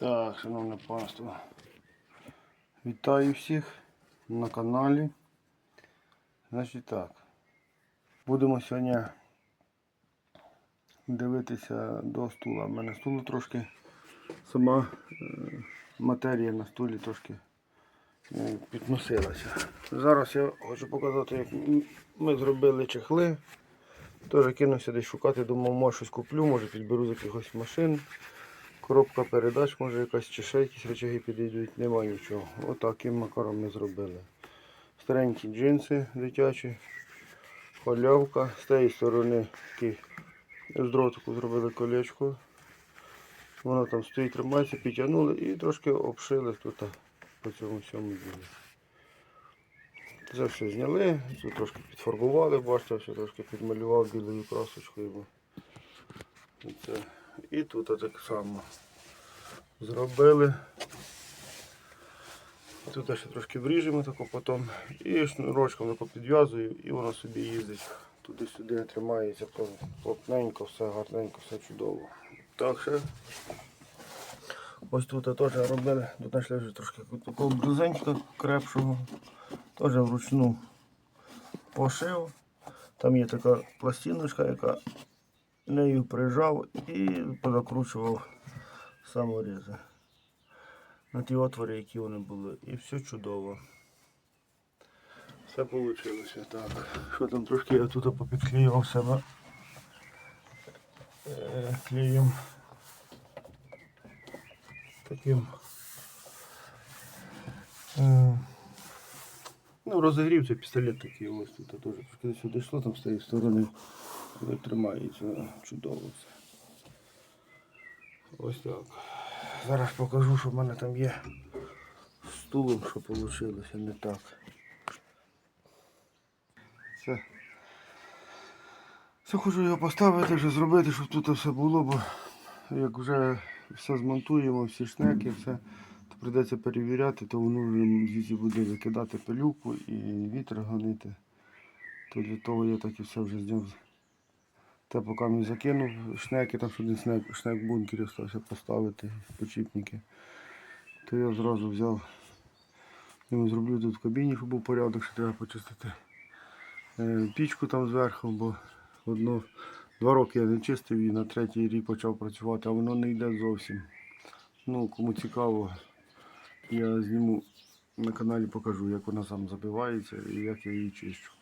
Так, шановне панство. Вітаю всіх на каналі. Значить так. Будемо сьогодні дивитися до стула. У мене стулу трошки сама е, матерія на стулі трошки е, підносилася. Зараз я хочу показати, як ми зробили чехли. Теж кинувся десь шукати, думав, може щось куплю, може підберу з якихось машин. Коробка передач, може якась чи ще якісь речаги підійдуть, нема нічого. Отаким макаром ми зробили. Старенькі джинси дитячі, халявка. З тієї сторони такий з дротику зробили колечко. Воно там стоїть, тримається, підтягнули і трошки обшили тут по цьому всьому ділі. Це все зняли, тут трошки підфарбували, бачите, все трошки підмалював білою красочкою. Це. І тут так само зробили. Тут ще трошки вріжемо тако потім і шнурочком підв'язую і воно собі їздить. Туди-сюди тримається плотненько, все гарненько, все чудово. Так ще. Ось тут теж робили, тут знайшли вже трошки такого брезентика крепшого. Теж вручну пошив. Там є така пластиночка, яка нею прижав і позакручував саморізи на ті отвори, які вони були. І все чудово. Все вийшло так. Що там трошки я тут попідклеював себе е, клеєм таким. Ну, розігрів цей пістолет такий ось тут теж трошки сюди йшло, там з тієї сторони тримається чудово. Ось так. Зараз покажу, що в мене там є стулом, що вийшло не так. Все. Все хочу його поставити, вже зробити, щоб тут все було, бо як вже все змонтуємо, всі шнеки, все, прийдеться перевіряти, то воно вже звідси буде викидати пилюку і вітер гонити. То для того я так і все вже зняв. Та поки мені закинув шнеки, там один шнек, шнек бункері стався поставити, почіпники. То я зразу взяв, йому зроблю тут в кабіні, щоб був порядок, що треба почистити е, пічку там зверху, бо одно, два роки я не чистив і на третій рік почав працювати, а воно не йде зовсім. Ну, кому цікаво, я зніму на каналі покажу, як вона сам забивається і як я її чищу.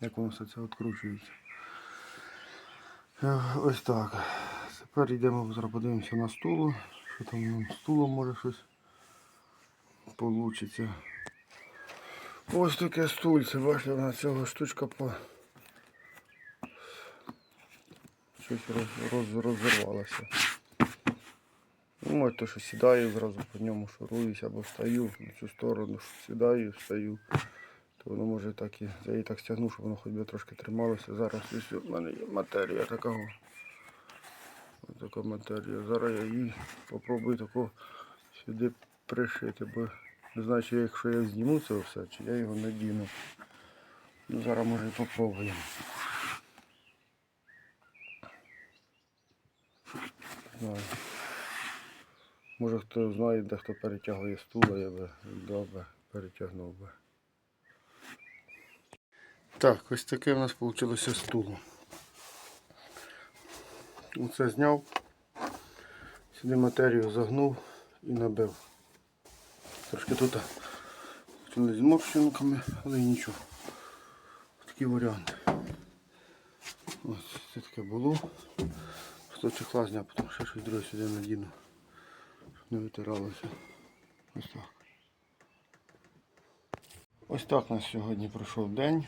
Як воно все це відкручується. Ось так. Тепер йдемо, подивимося на стулу. Що там стулом може щось получиться. Ось таке стульце, бачите, вона цього штучка по щось роз, роз, розірвалося. Ну, то, що сідаю, зразу по ньому шуруюся або встаю на цю сторону, сідаю, встаю. То воно може так і я її так стягну, щоб воно хоч би трошки трималося. Зараз ось у мене є матерія такого. Ось така матерія. Зараз я її попробую таку сюди пришити, бо не знаю, чи якщо я зніму це все, чи я його надіну. Ну, зараз може і попробуємо. Знаю. Може хто знає, де хто перетягує стула, я би би, перетягнув би. Так, ось таке в нас вийшло стуло. Оце зняв, сюди матерію загнув і набив. Трошки тут почали з морщинками, але нічого. Такий варіант. Ось це таке було. Хто чехла зняв, потім ще щось друге сюди надіну. Не витиралося. Ось так. Ось так у нас сьогодні пройшов день.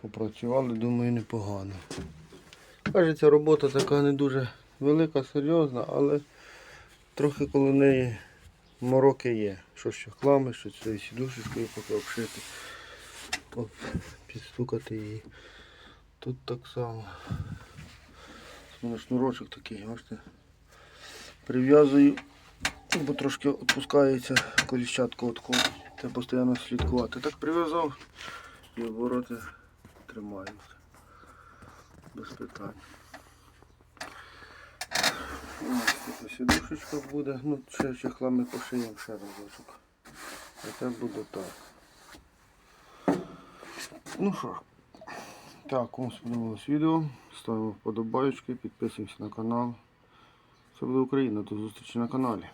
Попрацювали, думаю, непогано. Кажеться, робота така не дуже велика, серйозна, але трохи коло неї мороки є. Що з чехлами, що цією сідушечкою поки обшити, оп, підстукати її. Тут так само. Шнурочок такий, бачите. Прив'язую, бо трошки відпускається коліщатка відходить. Треба постійно слідкувати. Так прив'язав і обороти тримаються. Без питань. Ось така сідушечка буде. Ну, ще чехла ми пошиємо ще разочок. А це буде так. Ну що ж. Так, кому сподобалось відео, ставимо вподобайки, підписуємося на канал. Це буде Україна, до зустрічі на каналі.